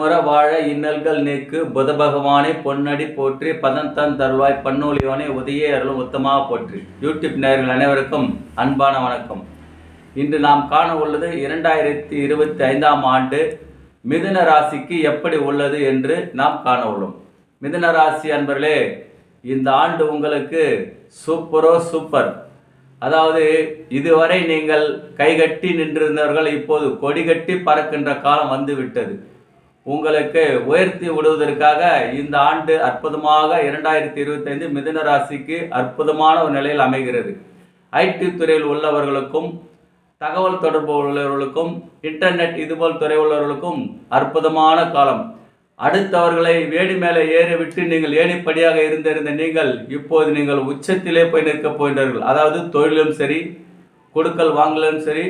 முற வாழ இன்னல்கள் நீக்கு புத பகவானை பொன்னடி போற்றி பதந்தன் தருவாய் பன்னூலியோனை உதய அருளும் உத்தமாக போற்றி. யூடியூப் நேயர்கள் அனைவருக்கும் அன்பான வணக்கம். இன்று நாம் காண உள்ளது இரண்டாயிரத்தி இருபத்தி ஐந்தாம் ஆண்டு மிதுன ராசிக்கு எப்படி உள்ளது என்று நாம் காண உள்ளோம். மிதுன ராசி அன்பர்களே இந்த ஆண்டு உங்களுக்கு சூப்பரோ சூப்பர். அதாவது இதுவரை நீங்கள் கைகட்டி நின்றிருந்தவர்கள் இப்போது கொடிகட்டி பறக்கின்ற காலம் வந்துவிட்டது. உங்களுக்கு உயர்த்தி விடுவதற்காக இந்த ஆண்டு அற்புதமாக இரண்டாயிரத்தி இருபத்தைந்து மிதுன ராசிக்கு அற்புதமான ஒரு நிலையில் அமைகிறது. ஐடி துறையில் உள்ளவர்களுக்கும் தகவல் தொடர்பு உள்ளவர்களுக்கும் இன்டர்நெட் இதுபோல் துறை உள்ளவர்களுக்கும் அற்புதமான காலம். அடுத்தவர்களை வேடி மேலே ஏறி விட்டு நீங்கள் ஏணிப்படியாக இருந்திருந்த நீங்கள் இப்போது நீங்கள் உச்சத்திலே போய் நிற்கப் போகின்றீர்கள். அதாவது தொழிலும் சரி கொடுக்கல் வாங்கலும் சரி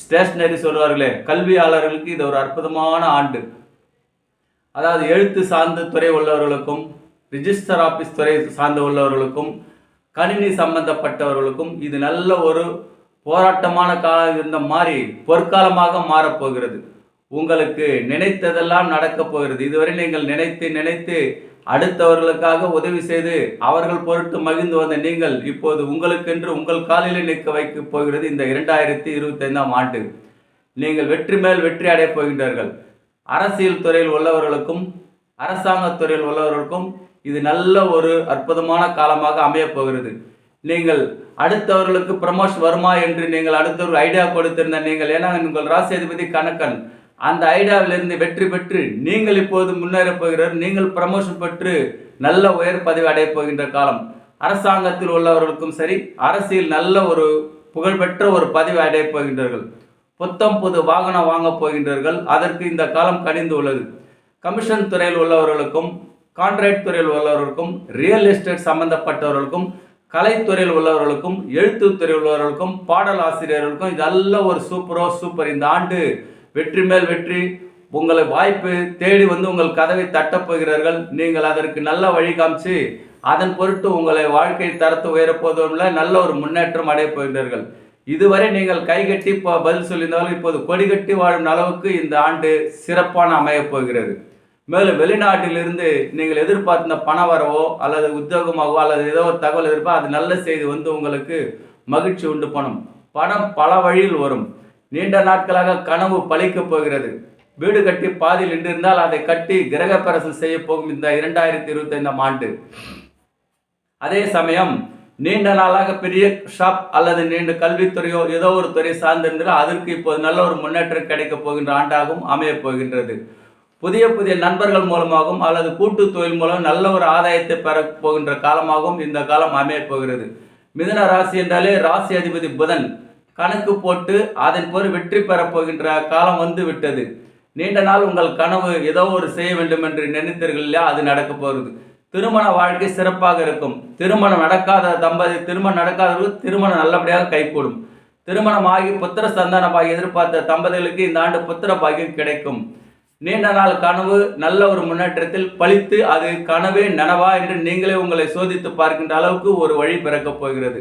ஸ்டேஷ்னரி சொல்வார்களே கல்வியாளர்களுக்கு இது ஒரு அற்புதமான ஆண்டு. அதாவது எழுத்து சார்ந்த துறை உள்ளவர்களுக்கும் ரிஜிஸ்டர் ஆஃபீஸ் துறை சார்ந்த உள்ளவர்களுக்கும் கணினி சம்பந்தப்பட்டவர்களுக்கும் இது நல்ல ஒரு போராட்டமான காலம் இருந்த மாதிரி பொற்காலமாக மாறப்போகிறது. உங்களுக்கு நினைத்ததெல்லாம் நடக்கப் போகிறது. இதுவரை நீங்கள் நினைத்து நினைத்து அடுத்தவர்களுக்காக உதவி செய்து அவர்கள் பொருட்டு மகிழ்ந்து வந்த நீங்கள் இப்போது உங்களுக்கென்று உங்கள் காலிலே நிற்க வைக்கப் போகிறது இந்த இரண்டாயிரத்தி இருபத்தைந்தாம் ஆண்டு. நீங்கள் வெற்றி மேல் வெற்றி அடையப் போகின்றார்கள். அரசியல் துறையில் உள்ளவர்களுக்கும் அரசாங்கத் துறையில் உள்ளவர்களுக்கும் இது நல்ல ஒரு அற்புதமான காலமாக அமையப் போகிறது. நீங்கள் அடுத்தவர்களுக்கு ப்ரமோஷன் வருமா என்று நீங்கள் அடுத்தவர்கள் ஐடியா கொடுத்திருந்த நீங்கள் ஏன்னா உங்கள் ராசியதிபதி கணக்கன் அந்த ஐடியாவிலிருந்து வெற்றி பெற்று நீங்கள் இப்போது முன்னேறப் போகிறார். நீங்கள் ப்ரமோஷன் பெற்று நல்ல உயர் பதவி அடையப் போகின்ற காலம். அரசாங்கத்தில் உள்ளவர்களுக்கும் சரி அரசியல் நல்ல ஒரு புகழ்பெற்ற ஒரு பதவி அடையப் போகின்றார்கள். புத்தம் புது வாகனம் வாங்கப் போகின்றார்கள். அதற்கு இந்த காலம் கனிந்து உள்ளது. கமிஷன் துறையில் உள்ளவர்களுக்கும் கான்ட்ராக்ட் துறையில் உள்ளவர்களுக்கும் ரியல் எஸ்டேட் சம்பந்தப்பட்டவர்களுக்கும் கலைத்துறையில் உள்ளவர்களுக்கும் எழுத்து துறையில் உள்ளவர்களுக்கும் பாடல் ஆசிரியர்களுக்கும் இதெல்லாம் ஒரு சூப்பரோ சூப்பர். இந்த ஆண்டு வெற்றி மேல் வெற்றி. உங்களை வாய்ப்பு தேடி வந்து உங்கள் கதவை தட்டப்போகிறார்கள் நீங்கள் அதற்கு நல்ல வழி காமிச்சு அதன் பொருட்டு உங்களை வாழ்க்கை தரத்து உயரப்போதும் நல்ல ஒரு முன்னேற்றம் அடையப் போகின்றார்கள். இதுவரை நீங்கள் கைகட்டி இப்போ பதில் சொல்லியிருந்தாலும் இப்போது கொடிகட்டி வாழும் அளவுக்கு இந்த ஆண்டு சிறப்பான அமையப் போகிறது. மேலும் வெளிநாட்டிலிருந்து நீங்கள் எதிர்பார்த்த பண வரவோ அல்லது உத்தியோகமாகவோ அல்லது ஏதோ ஒரு தகவல் எதிர்ப்போ அது நல்ல செய்தி வந்து உங்களுக்கு மகிழ்ச்சி உண்டு பணம். பணம் பல வழியில் வரும். நீண்ட நாட்களாக கனவு பழிக்கப் போகிறது. வீடு கட்டி பாதியில் நின்றிருந்தால் அதை கட்டி கிரகப்பிரசம் செய்ய போகும் இந்த இரண்டாயிரத்தி இருபத்தைந்தாம் ஆண்டு. அதே சமயம் நீண்ட நாளாக பெரிய ஷாப் அல்லது நீண்ட கல்வித்துறையோ ஏதோ ஒரு துறை சார்ந்திருந்தால் அதற்கு இப்போது நல்ல ஒரு முன்னேற்றம் கிடைக்கப் போகின்ற ஆண்டாகவும் அமையப் போகின்றது. புதிய புதிய நண்பர்கள் மூலமாகவும் அல்லது கூட்டு தொழில் மூலம் நல்ல ஒரு ஆதாயத்தை பெறப் போகின்ற காலமாகவும் இந்த காலம் அமையப் போகிறது. மிதுன ராசி என்றாலே ராசி அதிபதி புதன். கணக்கு போட்டு அதன் பொருள் வெற்றி பெறப் போகின்ற காலம் வந்து விட்டது. நீண்ட நாள் உங்கள் கனவு ஏதோ ஒரு செய்ய வேண்டும் என்று நினைத்தீர்கள் இல்லையா? அது நடக்கப் போகிறது. திருமண வாழ்க்கை சிறப்பாக இருக்கும். திருமணம் நடக்காத தம்பதி திருமணம் நடக்காதவர்கள் திருமணம் நல்லபடியாக கைகூடும். திருமணம் ஆகி புத்திர சந்தான பாகியம் எதிர்பார்த்த தம்பதிகளுக்கு இந்த ஆண்டு புத்திர பாகியம் கிடைக்கும். நீண்ட நாள் கனவு நல்ல ஒரு முன்னேற்றத்தில் பழித்து அது கனவே நனவா என்று நீங்களே உங்களை சோதித்து பார்க்கின்ற அளவுக்கு ஒரு வழி பிறக்கப் போகிறது.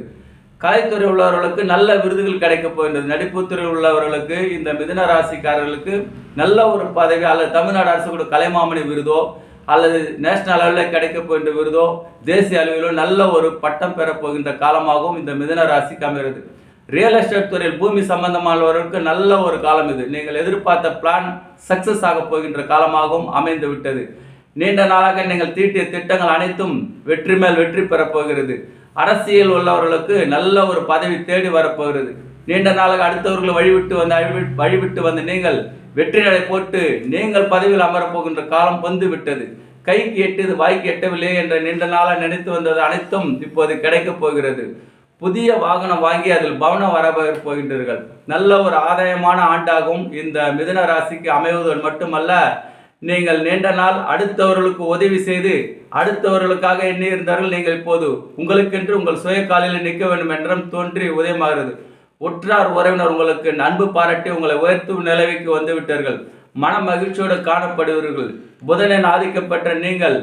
கலைத்துறை உள்ளவர்களுக்கு நல்ல விருதுகள் கிடைக்கப் போகின்றது. நடிப்புத்துறை உள்ளவர்களுக்கு இந்த மிதுன ராசிக்காரர்களுக்கு நல்ல ஒரு பதவி அல்லது தமிழ்நாடு அரசு கூட கலைமாமணி விருதோ அல்லது நேஷனல் அளவில் கிடைக்கப் போகின்ற விருதோ தேசிய அளவிலோ நல்ல ஒரு பட்டம் பெறப்போகின்ற காலமாகவும் இந்த மிதன ராசிக்கு அமைகிறது. ரியல் எஸ்டேட் துறையில் பூமி சம்பந்தமானவர்களுக்கு நல்ல ஒரு காலம் இது. நீங்கள் எதிர்பார்த்த பிளான் சக்சஸ் ஆக போகின்ற காலமாகவும் அமைந்து விட்டது. நீண்ட நாளாக நீங்கள் தீட்டிய திட்டங்கள் அனைத்தும் வெற்றி மேல் வெற்றி பெறப்போகிறது அரசியல் உள்ளவர்களுக்கு நல்ல ஒரு பதவி தேடி வரப்போகிறது நீண்ட நாளாக அடுத்தவர்களை வழிவிட்டு வந்த வழிவிட்டு வந்த நீங்கள் வெற்றிகளை போட்டு நீங்கள் பதவியில் அமரப்போகின்ற காலம் வந்து விட்டது கைக்கு எட்டியது வாய்க்கு எட்டவில்லை என்ற நீண்ட நாளாக நினைத்து வந்தது அனைத்தும் இப்போது கிடைக்கப் போகிறது. புதிய வாகனம் வாங்கி அதில் பவனம் வர போகின்றீர்கள். நல்ல ஒரு ஆதாயமான ஆண்டாகவும் இந்த மிதுன ராசிக்கு அமைவதோடு மட்டுமல்ல நீங்கள் நீண்ட நாள் அடுத்தவர்களுக்கு உதவி செய்து அடுத்தவர்களுக்காக எண்ணியிருந்தார்கள். நீங்கள் இப்போது உங்களுக்கென்று உங்கள் சுய காலில் நிற்க வேண்டும் என்றும் தோன்றி உதயமாகிறது. உற்றார் உறவினர் உங்களுக்கு அன்பு பாராட்டி உங்களை உயர்த்தும் நிலவிக்கு வந்து விட்டார்கள் மன மகிழ்ச்சியோடு காணப்படுவீர்கள். புதனின் ஆதிக்கப்பட்ட நீங்கள்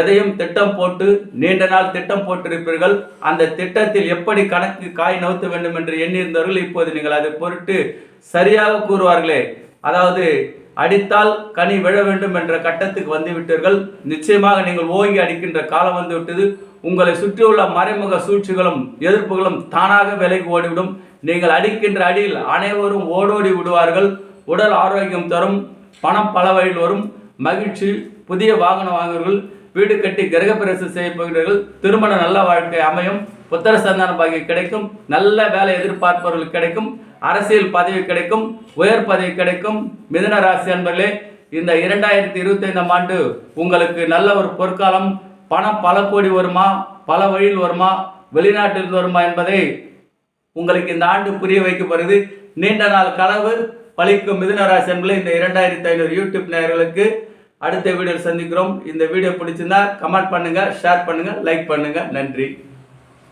எதையும் திட்டம் போட்டு நீண்ட நாள் திட்டம் போட்டிருப்பீர்கள். அந்த திட்டத்தில் எப்படி கணக்கு காய் நவுத்த வேண்டும் என்று எண்ணியிருந்தவர்கள் இப்போது நீங்கள் அதை பொருட்டு சரியாக கூறுவார்களே. அதாவது அடித்தால் கனி விழ வேண்டும் என்ற கட்டத்துக்கு வந்துவிட்டீர்கள். நிச்சயமாக நீங்கள் ஓங்கி அடிக்கின்ற காலம் வந்துவிட்டது. உங்களை சுற்றியுள்ள மறைமுக சூழ்ச்சிகளும் எதிர்ப்புகளும் தானாக விலைக்கு ஓடிவிடும். நீங்கள் அடிக்கின்ற அடியில் அனைவரும் ஓடோடி விடுவார்கள். உடல் ஆரோக்கியம் தரும். பணம் பல வழியில் வரும். மகிழ்ச்சி புதிய வாகனம் வாங்குவீர்கள். வீடு கட்டி கிரகப்பிரவேசம் செய்ய போகிறீர்கள். திருமண நல்ல வாழ்க்கை அமையும். புத்திர சந்தான பாக்கியம் கிடைக்கும். நல்ல வேலை எதிர்பார்ப்பவர்கள் கிடைக்கும். அரசியல் பதவி கிடைக்கும். உயர் பதவி கிடைக்கும். மிதன ராசி அன்பர்களே இந்த இரண்டாயிரத்தி இருபத்தி ஐந்தாம் ஆண்டு உங்களுக்கு நல்ல ஒரு பொற்காலம். பணம் பல கோடி வருமா? பல வழியில் வருமா? வெளிநாட்டில் வருமா என்பதை உங்களுக்கு இந்த ஆண்டு புரிய வைக்கப்படுது நீண்ட நாள் கனவு பழிக்கும் மிதுன இந்த இரண்டாயிரத்தி ஐநூறு யூடியூப் நேயர்களுக்கு அடுத்த வீடியோவில் சந்திக்கிறோம். இந்த வீடியோ பிடிச்சிருந்தா கமெண்ட் பண்ணுங்கள் ஷேர் பண்ணுங்கள் லைக் பண்ணுங்கள் நன்றி.